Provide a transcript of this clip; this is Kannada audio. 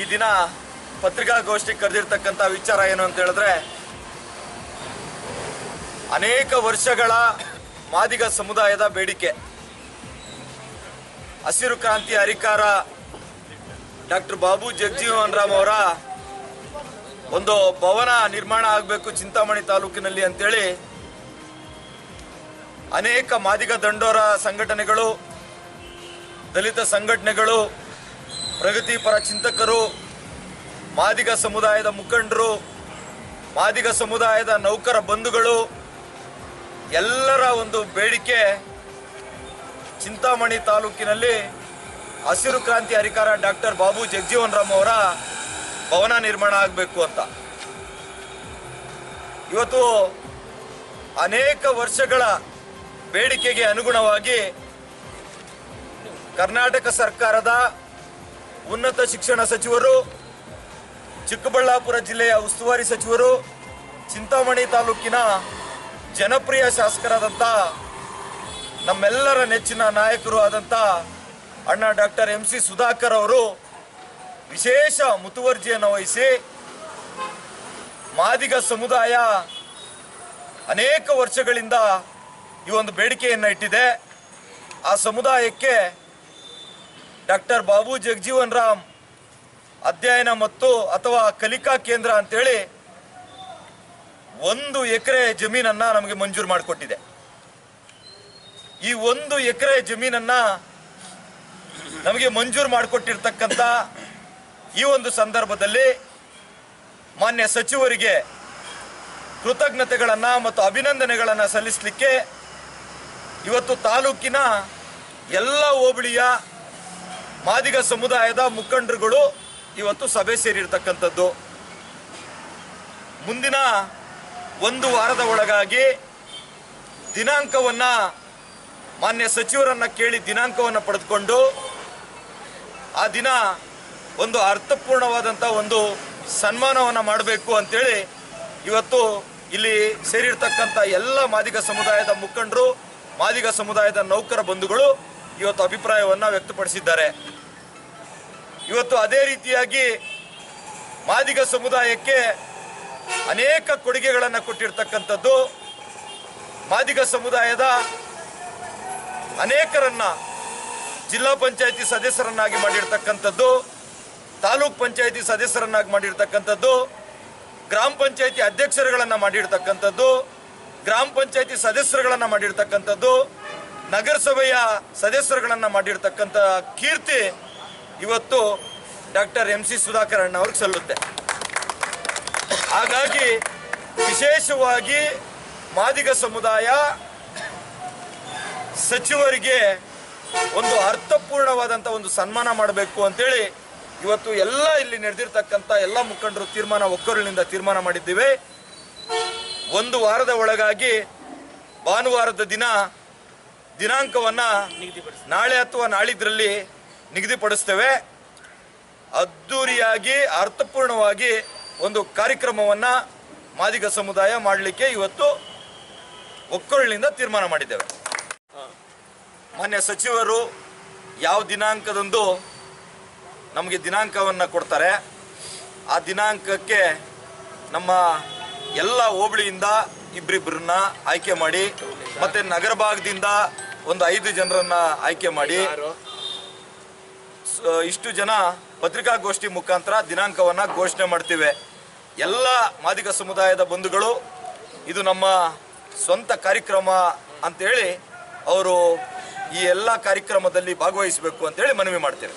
ಈ ದಿನ ಪತ್ರಿಕಾಗೋಷ್ಠಿ ಕರೆದಿರ್ತಕ್ಕಂಥ ವಿಚಾರ ಏನು ಅಂತ ಹೇಳಿದ್ರೆ, ಅನೇಕ ವರ್ಷಗಳ ಮಾದಿಗ ಸಮುದಾಯದ ಬೇಡಿಕೆ. ಹಸಿರು ಕ್ರಾಂತಿ ಹರಿಕಾರ ಡಾಕ್ಟರ್ ಬಾಬು ಜಗಜೀವನ್ ರಾಮ್ ಅವರ ಒಂದು ಭವನ ನಿರ್ಮಾಣ ಆಗಬೇಕು ಚಿಂತಾಮಣಿ ತಾಲೂಕಿನಲ್ಲಿ ಅಂತೇಳಿ ಅನೇಕ ಮಾದಿಗ ದಂಡೋರ ಸಂಘಟನೆಗಳು ದಲಿತ ಸಂಘಟನೆಗಳು ಪ್ರಗತಿಪರ ಚಿಂತಕರು, ಮಾದಿಗ ಸಮುದಾಯದ ಮುಖಂಡರು, ಮಾದಿಗ ಸಮುದಾಯದ ನೌಕರ ಬಂಧುಗಳು, ಎಲ್ಲರ ಒಂದು ಬೇಡಿಕೆ ಚಿಂತಾಮಣಿ ತಾಲೂಕಿನಲ್ಲಿ ಹಸಿರು ಕ್ರಾಂತಿ ಅಧಿಕಾರ ಡಾಕ್ಟರ್ ಬಾಬು ಜಗಜೀವನ್ ರಾಮ್ ಅವರ ಭವನ ನಿರ್ಮಾಣ ಆಗಬೇಕು ಅಂತ. ಇವತ್ತು ಅನೇಕ ವರ್ಷಗಳ ಬೇಡಿಕೆಗೆ ಅನುಗುಣವಾಗಿ ಕರ್ನಾಟಕ ಸರ್ಕಾರದ ಉನ್ನತ ಶಿಕ್ಷಣ ಸಚಿವರು, ಚಿಕ್ಕಬಳ್ಳಾಪುರ ಜಿಲ್ಲೆಯ ಉಸ್ತುವಾರಿ ಸಚಿವರು, ಚಿಂತಾಮಣಿ ತಾಲೂಕಿನ ಜನಪ್ರಿಯ ಶಾಸಕರಾದಂಥ ನಮ್ಮೆಲ್ಲರ ನೆಚ್ಚಿನ ನಾಯಕರು ಆದಂಥ ಅಣ್ಣ ಡಾಕ್ಟರ್ ಎಂ ಸಿ ಸುಧಾಕರ್ ಅವರು ವಿಶೇಷ ಮುತುವರ್ಜಿಯನ್ನು ವಹಿಸಿ ಮಾದಿಗ ಸಮುದಾಯ ಅನೇಕ ವರ್ಷಗಳಿಂದ ಈ ಒಂದು ಬೇಡಿಕೆಯನ್ನು ಇಟ್ಟಿದೆ. ಆ ಸಮುದಾಯಕ್ಕೆ ಡಾಕ್ಟರ್ ಬಾಬು ಜಗಜೀವನ್ ರಾಮ್ ಅಧ್ಯಯನ ಮತ್ತು ಅಥವಾ ಕಲಿಕಾ ಕೇಂದ್ರ ಅಂತೇಳಿ ಒಂದು ಎಕರೆ ಜಮೀನನ್ನ ನಮಗೆ ಮಂಜೂರು ಮಾಡಿಕೊಟ್ಟಿದೆ. ಈ ಒಂದು ಎಕರೆ ಜಮೀನನ್ನ ನಮಗೆ ಮಂಜೂರು ಮಾಡಿಕೊಟ್ಟಿರ್ತಕ್ಕಂಥ ಈ ಒಂದು ಸಂದರ್ಭದಲ್ಲಿ ಮಾನ್ಯ ಸಚಿವರಿಗೆ ಕೃತಜ್ಞತೆಗಳನ್ನು ಮತ್ತು ಅಭಿನಂದನೆಗಳನ್ನು ಸಲ್ಲಿಸಲಿಕ್ಕೆ ಇವತ್ತು ತಾಲೂಕಿನ ಎಲ್ಲ ಹೋಬಳಿಯ ಮಾದಿಗ ಸಮುದಾಯದ ಮುಖಂಡರುಗಳು ಇವತ್ತು ಸಭೆ ಸೇರಿರ್ತಕ್ಕಂಥದ್ದು. ಮುಂದಿನ ಒಂದು ವಾರದ ಒಳಗಾಗಿ ದಿನಾಂಕವನ್ನ ಮಾನ್ಯ ಸಚಿವರನ್ನ ಕೇಳಿ ದಿನಾಂಕವನ್ನು ಪಡೆದುಕೊಂಡು ಆ ದಿನ ಒಂದು ಅರ್ಥಪೂರ್ಣವಾದಂಥ ಒಂದು ಸನ್ಮಾನವನ್ನು ಮಾಡಬೇಕು ಅಂತೇಳಿ ಇವತ್ತು ಇಲ್ಲಿ ಸೇರಿರ್ತಕ್ಕಂಥ ಎಲ್ಲ ಮಾದಿಗ ಸಮುದಾಯದ ಮುಖಂಡರು, ಮಾದಿಗ ಸಮುದಾಯದ ನೌಕರ ಬಂಧುಗಳು ಇವತ್ತು ಅಭಿಪ್ರಾಯವನ್ನು ವ್ಯಕ್ತಪಡಿಸಿದ್ದಾರೆ. ಇವತ್ತು ಅದೇ ರೀತಿಯಾಗಿ ಮಾದಿಗ ಸಮುದಾಯಕ್ಕೆ ಅನೇಕ ಕೊಡುಗೆಗಳನ್ನು ಕೊಟ್ಟಿರ್ತಕ್ಕಂಥದ್ದು ಮಾದಿಗ ಸಮುದಾಯದ ಅನೇಕರನ್ನ ಜಿಲ್ಲಾ ಪಂಚಾಯಿತಿ ಸದಸ್ಯರನ್ನಾಗಿ ಮಾಡಿರ್ತಕ್ಕಂಥದ್ದು, ತಾಲೂಕ್ ಪಂಚಾಯಿತಿ ಸದಸ್ಯರನ್ನಾಗಿ ಮಾಡಿರ್ತಕ್ಕಂಥದ್ದು, ಗ್ರಾಮ ಪಂಚಾಯಿತಿ ಅಧ್ಯಕ್ಷರುಗಳನ್ನು ಮಾಡಿರ್ತಕ್ಕಂಥದ್ದು, ಗ್ರಾಮ ಪಂಚಾಯಿತಿ ಸದಸ್ಯರುಗಳನ್ನು ಮಾಡಿರ್ತಕ್ಕಂಥದ್ದು ನಗರಸಭೆಯ ಸದಸ್ಯರುಗಳನ್ನು ಮಾಡಿರ್ತಕ್ಕಂಥ ಕೀರ್ತಿ ಇವತ್ತು ಡಾಕ್ಟರ್ ಎಂ ಸಿ ಸುಧಾಕರ್ ಅಣ್ಣ ಅವ್ರಿಗೆ ಸಲ್ಲುತ್ತೆ. ಹಾಗಾಗಿ ವಿಶೇಷವಾಗಿ ಮಾದಿಗ ಸಮುದಾಯ ಸಚಿವರಿಗೆ ಒಂದು ಅರ್ಥಪೂರ್ಣವಾದಂಥ ಒಂದು ಸನ್ಮಾನ ಮಾಡಬೇಕು ಅಂತೇಳಿ ಇವತ್ತು ಎಲ್ಲ ಇಲ್ಲಿ ನಡೆದಿರ್ತಕ್ಕಂಥ ಎಲ್ಲ ಮುಖಂಡರು ತೀರ್ಮಾನ ಒಕ್ಕೂರಿನಿಂದ ತೀರ್ಮಾನ ಮಾಡಿದ್ದೀವಿ. ಒಂದು ವಾರದ ಒಳಗಾಗಿ ಭಾನುವಾರದ ದಿನ ದಿನಾಂಕವನ್ನ ನಾಳೆ ಅಥವಾ ನಾಳಿದ್ರಲ್ಲಿ ನಿಗದಿಪಡಿಸ್ತೇವೆ. ಅದ್ದೂರಿಯಾಗಿ, ಅರ್ಥಪೂರ್ಣವಾಗಿ ಒಂದು ಕಾರ್ಯಕ್ರಮವನ್ನ ಮಾದಿಗ ಸಮುದಾಯ ಮಾಡಲಿಕ್ಕೆ ಇವತ್ತು ಒಕ್ಕೊಳ್ಳಿನಿಂದ ತೀರ್ಮಾನ ಮಾಡಿದ್ದೇವೆ. ಮಾನ್ಯ ಸಚಿವರು ಯಾವ ದಿನಾಂಕದಂದು ನಮಗೆ ದಿನಾಂಕವನ್ನು ಕೊಡ್ತಾರೆ, ಆ ದಿನಾಂಕಕ್ಕೆ ನಮ್ಮ ಎಲ್ಲ ಹೋಬಳಿಯಿಂದ ಇಬ್ಬರಿಬ್ಬರನ್ನ ಆಯ್ಕೆ ಮಾಡಿ, ಮತ್ತೆ ನಗರ ಭಾಗದಿಂದ ಒಂದು ಐದು ಜನರನ್ನ ಆಯ್ಕೆ ಮಾಡಿ. ಇಷ್ಟು ಜನ ಪತ್ರಿಕಾಗೋಷ್ಠಿ ಮುಖಾಂತರ ದಿನಾಂಕವನ್ನು ಘೋಷಣೆ ಮಾಡ್ತೀವಿ. ಎಲ್ಲ ಮಾದಿಗ ಸಮುದಾಯದ ಬಂಧುಗಳು ಇದು ನಮ್ಮ ಸ್ವಂತ ಕಾರ್ಯಕ್ರಮ ಅಂತೇಳಿ ಅವರು ಈ ಎಲ್ಲ ಕಾರ್ಯಕ್ರಮದಲ್ಲಿ ಭಾಗವಹಿಸಬೇಕು ಅಂತೇಳಿ ಮನವಿ ಮಾಡ್ತೇವೆ.